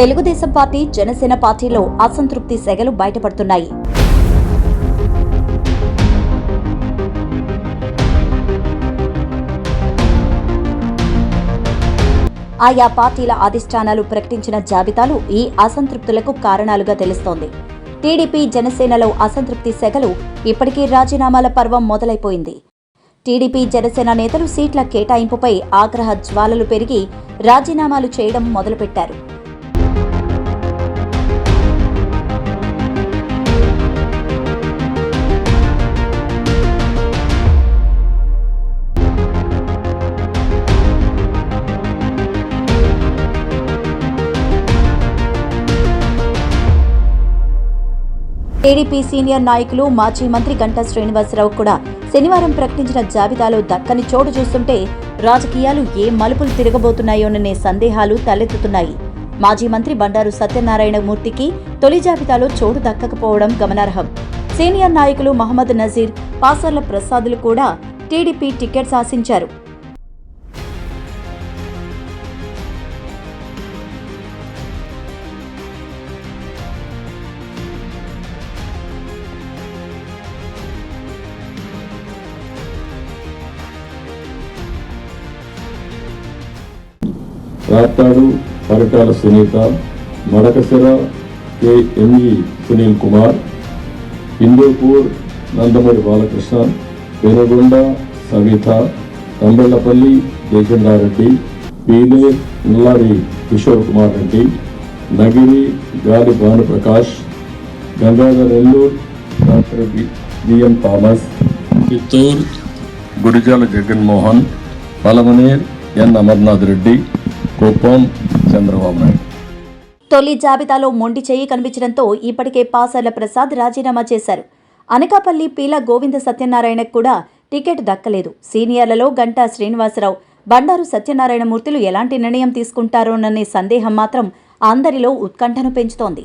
Telugu Desam party Janasena పార్టీలో అసంతృప్తి సెగలు బయటపడుతున్నాయి. ఆయా పార్టీల అధిష్టానాలు ప్రకటించిన జాబితాలు ఈ అసంతృప్తులకు కారణాలుగా తెలుస్తోంది. టీడీపీ జనసేనలో అసంతృప్తి సెగలు ఇప్పటికీ రాజీనామాల పర్వం మొదలైపోయింది. టీడీపీ జనసేన నేతలు సీట్ల కేటాయింపుపై ఆగ్రహ జ్వాలలు పెరిగి రాజీనామాలు చేయడం మొదలుపెట్టారు. టీడీపీ సీనియర్ నాయకులు మాజీ మంత్రి గంటా శ్రీనివాసరావు కూడా శనివారం ప్రకటించిన జాబితాలో దక్కని చోటు చూస్తుంటే రాజకీయాలు ఏ మలుపులు తిరగబోతున్నాయోననే సందేహాలు తలెత్తుతున్నాయి. మాజీ మంత్రి బండారు సత్యనారాయణ మూర్తికి తొలి జాబితాలో చోటు దక్కకపోవడం గమనార్హం. సీనియర్ నాయకులు మహమ్మద్ నజీర్ పాసర్ల ప్రసాదులు కూడా టీడీపీ టికెట్స్ ఆశించారు. Raptadu Parakala Sunitha Madakasira KME Sunil Kumar Hindupur Nandamuri Balakrishna Penugonda Savitha Thamballapalle Jayachandra Reddy Peele Nallari Kishore Kumar Reddy Nagari Gali Bhanuprakash Gangadhar Ellur doctor B- BM Thomas Chittoor Gurijala Jaganmohan Palamaner N. Amarnath Reddy Kuppam Chandrababu Naidu. తొలి జాబితాలో మొండి చేయి కనిపించడంతో ఇప్పటికే పాసర్ల ప్రసాద్ రాజీనామా చేశారు. అనకాపల్లి పీల గోవింద సత్యనారాయణకు కూడా ticket దక్కలేదు. సీనియర్లలో గంటా శ్రీనివాసరావు బండారు సత్యనారాయణ మూర్తులు ఎలాంటి నిర్ణయం తీసుకుంటారోననే సందేహం మాత్రం అందరిలో ఉత్కంఠను పెంచుతోంది.